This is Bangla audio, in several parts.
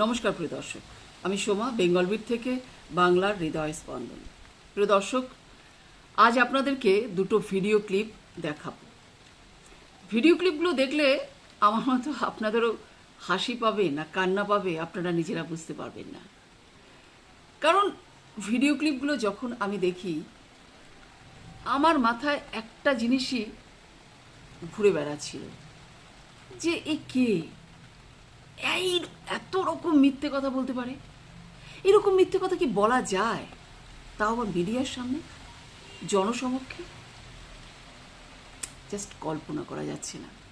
নমস্কার, প্রিয় দর্শক। আমি সোমা বেঙ্গলবিট থেকে বাংলার হৃদয় স্পন্দন। প্রিয় দর্শক, আজ আপনাদেরকে দুটো ভিডিও ক্লিপ দেখাবো। ভিডিও ক্লিপগুলো দেখলে আমার মতো আপনাদেরও হাসি পাবে না কান্না পাবে, আপনারা নিজেরা বুঝতে পারবেন না। কারণ ভিডিও ক্লিপগুলো যখন আমি দেখি, আমার মাথায় একটা জিনিসই ঘুরে বেড়াচ্ছিল যে এ কে? এই এত রকম মিথ্যে কথা বলতে পারে? এরকম মিথ্যে কথা কি বলা যায়? তাও আবার মিডিয়ার সামনে? জনসমক্ষে? জাস্ট কল্পনা করা যাচ্ছে না।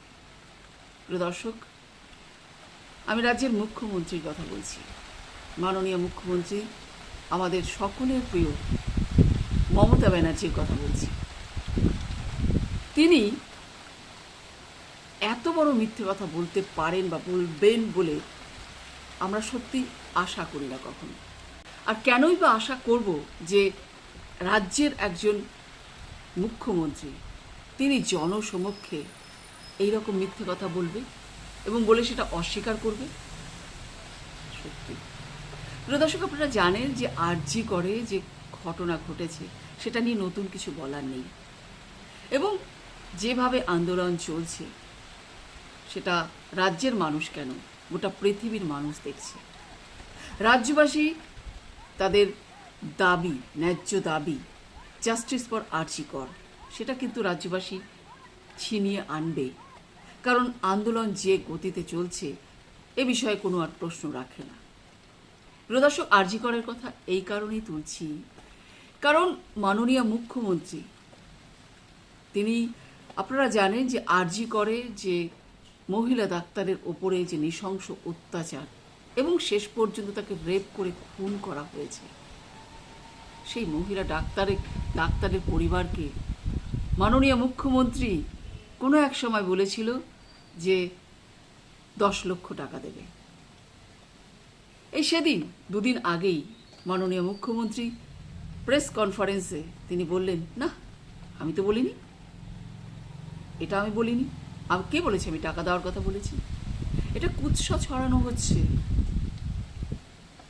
দর্শক, আমি রাজ্যের মুখ্যমন্ত্রীর কথা বলছি। মাননীয় মুখ্যমন্ত্রী আমাদের সকলের প্রিয় মমতা ব্যানার্জির কথা বলছি। তিনি এত বড় মিথ্যে কথা বলতে পারেন বা বলবেন বলে আমরা সত্যি আশা করি না কখনো। আর কেনই বা আশা করব যে রাজ্যের একজন মুখ্যমন্ত্রী, তিনি জনসমক্ষে এই রকম মিথ্যে কথা বলবে এবং বলে সেটা অস্বীকার করবে? সত্যি। প্রিয় দর্শক, আপনারা জানেন যে আরজি করে যে ঘটনা ঘটেছে, সেটা নিয়ে নতুন কিছু বলার নেই। এবং যেভাবে আন্দোলন চলছে সেটা রাজ্যের মানুষ কেন? গোটা পৃথিবীর মানুষ দেখছে। রাজ্যবাসী তাদের দাবি, ন্যায্য দাবি জাস্টিস ফর আর্জি কর সেটা কিন্তু রাজ্যবাসী ছিনিয়ে আনবে। কারণ আন্দোলন যে গতিতে চলছে, এ বিষয়ে কোনো আর প্রশ্ন রাখে না। প্রদর্শক আরজি করের কথা এই কারণেই তুলছি। কারণ মাননীয় মুখ্যমন্ত্রী, তিনি, আপনারা জানেন যে আরজি করে যে মহিলা ডাক্তারের ওপরে যে নৃশংস অত্যাচার এবং শেষ পর্যন্ত তাকে রেপ করে খুন করা হয়েছে। সেই মহিলা ডাক্তারের ডাক্তারের পরিবারকে মাননীয় মুখ্যমন্ত্রী কোনো এক সময় বলেছিল যে দশ লক্ষ টাকা দেবে। এই সেদিন, দুদিন আগেই মাননীয় মুখ্যমন্ত্রী প্রেস কনফারেন্সে তিনি বললেন, না, আমি তো বলিনি। এটা আমি বলিনি। আমি কে বলেছে আমি টাকা দেওয়ার কথা বলেছি? এটা কুৎসা ছড়ানো হচ্ছে।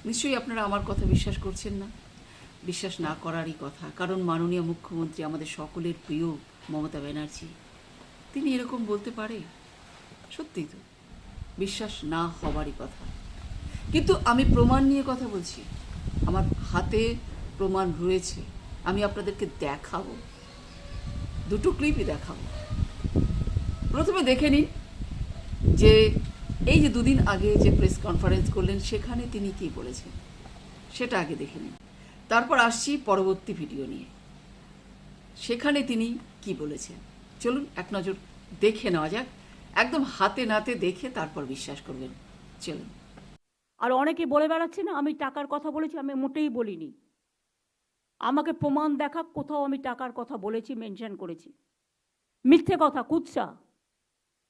নিশ্চয়ই আপনারা আমার কথা বিশ্বাস করছেন না। বিশ্বাস না করারই কথা। কারণ মাননীয় মুখ্যমন্ত্রী আমাদের সকলের প্রিয় মমতা ব্যানার্জি। তিনি এরকম বলতে পারে? সত্যি তো। বিশ্বাস না হবারই কথা। কিন্তু আমি প্রমাণ নিয়ে কথা বলছি। আমার হাতে প্রমাণ রয়েছে। আমি আপনাদেরকে দেখাবো। দুটো ক্লিপই দেখাবো। প্রথমে দেখে নিন যে এই যে দুদিন আগে যে প্রেস কনফারেন্স করলেন, সেখানে তিনি কি বলেছেন? সেটা আগে দেখে নিন। তারপর আসছি পরবর্তী ভিডিও নিয়ে। সেখানে তিনি কি বলেছেন? চলুন এক নজর দেখে নেওয়া যাক। একদম হাতে নাতে দেখে তারপর বিশ্বাস করবেন। চলুন। আর অনেকে বলে বেড়াচ্ছে না, আমি টাকার কথা বলেছি, আমি মোটেই বলিনি। আমাকে প্রমাণ দেখা, কোথাও আমি টাকার কথা বলেছি, মেনশন করেছি। মিথ্যে কথা, কুৎসা।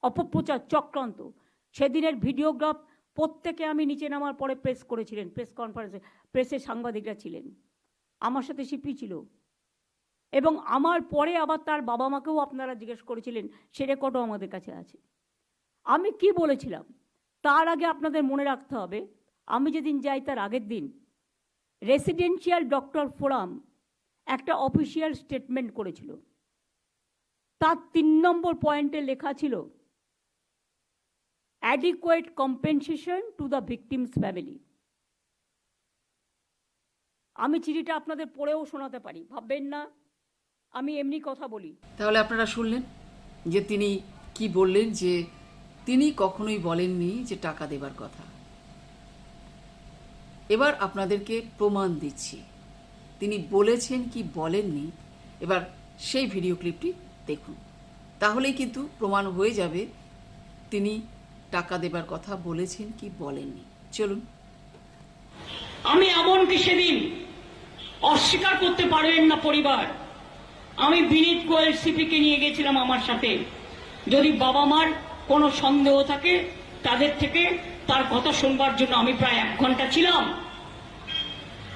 অপপ্রচার চক্রান্ত। সেদিনের ভিডিওগ্রাফ প্রত্যেকে আমি নিচে নামার পরে প্রেস করেছিলেন প্রেস কনফারেন্সে প্রেসের সাংবাদিকরা ছিলেন। আমার সাথে সিপি ছিল। এবং আমার পরে আবার তার বাবা মাকেও আপনারা জিজ্ঞেস করেছিলেন, সে রেকর্ডও আমাদের কাছে আছে। আমি কি বলেছিলাম? তার আগে আপনাদের মনে রাখতে হবে, আমি যেদিন যাই তার আগের দিন রেসিডেন্সিয়াল ডক্টর ফোরাম একটা অফিসিয়াল স্টেটমেন্ট করেছিল। তার তিন নম্বর পয়েন্টে লেখা ছিল adequate compensation to the victims family আমি চিঠিটা আপনাদের পড়েও শোনাতে পারি, ভাববেন না। আমি এমনি কথা বলি। তাহলে আপনারা শুনলেন যে তিনি কি বললেন, যে তিনি কখনোই বলেননি যে টাকা দেবার কথা। এবার আপনাদেরকে প্রমাণ দিচ্ছি। তিনি বলেছেন কি বলেননি। এবার সেই ভিডিও ক্লিপটি দেখুন। তাহলেই কিন্তু প্রমাণ হয়ে যাবে তিনি টাকা দেবার কথা বলেছেন কি বলেননি? চলুন। আমি এমনকি সেদিন অস্বীকার করতে পারবেন না পরিবার। আমি বিনীত গোয়েল সিপিকে নিয়ে গেছিলাম আমার সাথে। যদি বাবা মার কোনো সন্দেহ থাকে, তাদের থেকে তার কথা শুনবার জন্য আমি প্রায় এক ঘণ্টা ছিলাম।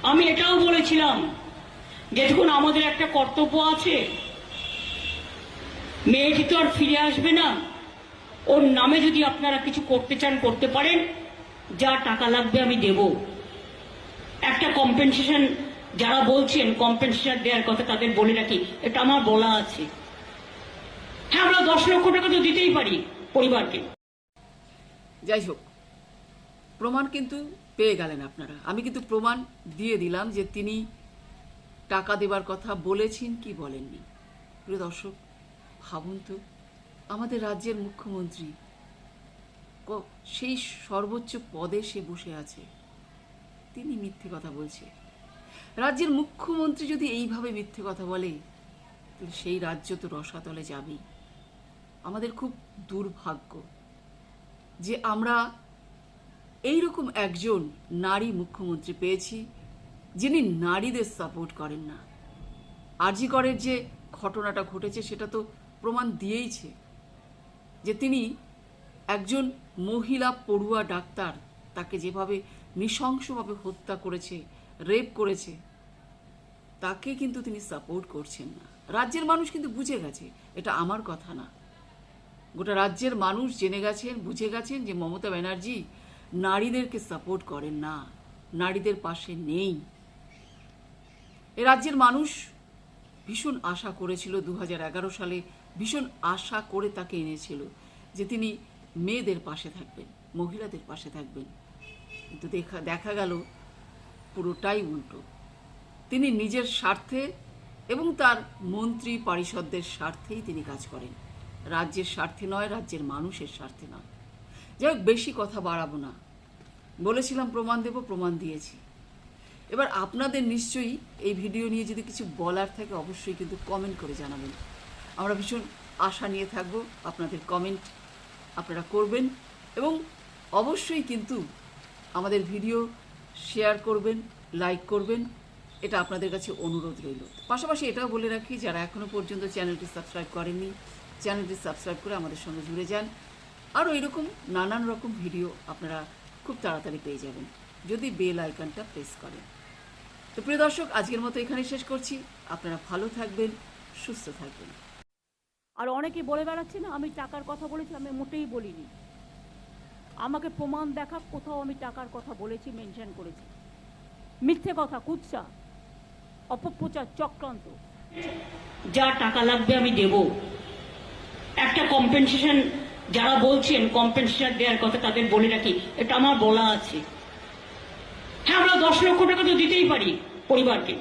আমি এটাও বলেছিলাম যে দেখুন, আমাদের একটা কর্তব্য আছে। মেয়েটি তো আর ফিরে আসবে না। ওর নামে যদি আপনারা কিছু করতে চান, করতে পারেন। যা টাকা লাগবে আমি দেব। একটা কম্পেনসেশন যারা বলছেন কম্পেনসেশন দেওয়ার কথা তাদের বলে রাখি, এটা আমার বলা আছে। হ্যাঁ আমরা দশ লক্ষ টাকা তো দিতেই পারি পরিবারকে। যাই হোক, প্রমাণ কিন্তু পেয়ে গেলেন আপনারা। আমি কিন্তু প্রমাণ দিয়ে দিলাম যে তিনি টাকা দেবার কথা বলেছেন কি বলেননি। প্রিয় দর্শক, ভাবুন তো আমাদের রাজ্যের মুখ্যমন্ত্রী। সেই সর্বোচ্চ পদে সে বসে আছে। তিনি মিথ্যে কথা বলছে। রাজ্যের মুখ্যমন্ত্রী যদি এইভাবে মিথ্যে কথা বলে, তাহলে সেই রাজ্য তো রসাতলে যাবেই। আমাদের খুব দুর্ভাগ্য যে আমরা এইরকম একজন নারী মুখ্যমন্ত্রী পেয়েছি, যিনি নারীদের সাপোর্ট করেন না। আরজি করের যে ঘটনাটা ঘটেছে, সেটা তো প্রমাণ দিয়েইছে। যে তিনি একজন মহিলা পড়ুয়া ডাক্তার, তাকে যেভাবে নৃশংসভাবে হত্যা করেছে, রেপ করেছে, তাকে কিন্তু তিনি সাপোর্ট করছেন না। রাজ্যের মানুষ কিন্তু বুঝে গেছে, এটা আমার কথা না। গোটা রাজ্যের মানুষ জেনে গেছেন, বুঝে গেছেন যে মমতা ব্যানার্জি নারীদেরকে সাপোর্ট করেন না, নারীদের পাশে নেই। এ রাজ্যের মানুষ ভীষণ আশা করেছিল দু হাজার এগারো সালে ভীষণ আশা করে তাকে এনেছিল যে তিনি মেয়েদের পাশে থাকবেন, মহিলাদের পাশে থাকবেন। কিন্তু দেখা দেখা গেল পুরোটাই উল্টো। তিনি নিজের স্বার্থে এবং তার মন্ত্রী পারিষদদের স্বার্থেই তিনি কাজ করেন। রাজ্যের স্বার্থে নয়, রাজ্যের মানুষের স্বার্থে নয়। যাই হোক, বেশি কথা বাড়াবো না। বলেছিলাম প্রমাণ দেব, প্রমাণ দিয়েছি। এবার আপনাদের নিশ্চয়ই এই ভিডিও নিয়ে যদি কিছু বলার থাকে, অবশ্যই কিন্তু কমেন্ট করে জানাবেন। আমরা ভীষণ আশা নিয়ে থাকব আপনাদের কমেন্ট আপনারা করবেন এবং অবশ্যই কিন্তু আমাদের ভিডিও শেয়ার করবেন লাইক করবেন, এটা আপনাদের কাছে অনুরোধ রইল। পাশাপাশি এটাও বলে রাখি, যারা এখনও পর্যন্ত চ্যানেলটি সাবস্ক্রাইব করেননি, চ্যানেলটি সাবস্ক্রাইব করে আমাদের সঙ্গে জুড়ে যান। আরও এরকম নানান রকম ভিডিও আপনারা খুব তাড়াতাড়ি পেয়ে যাবেন, যদি বেল আইকনটা প্রেস করেন। তো প্রিয় দর্শক, আজকের মতো এখানে শেষ করছি। আপনারা ভালো থাকবেন, সুস্থ থাকবেন। আর অনেকে বলে বেড়াচ্ছে না, আমি টাকার কথা বলেছি, আমি মোটেই বলিনি। আমাকে প্রমাণ দেখা, কোথাও আমি টাকার কথা বলেছি, মেনশন করেছি। মিথ্যে কথা, কুৎসা, অপপ্রচার চক্রান্ত। যা টাকা লাগবে আমি দেব। একটা কম্পেনসেশন যারা বলছেন কম্পেনসেশন দেওয়ার কথা, তাদের বলে রাখি, এটা আমার বলা আছে। হ্যাঁ আমরা দশ লক্ষ টাকা তো দিতেই পারি পরিবারকে।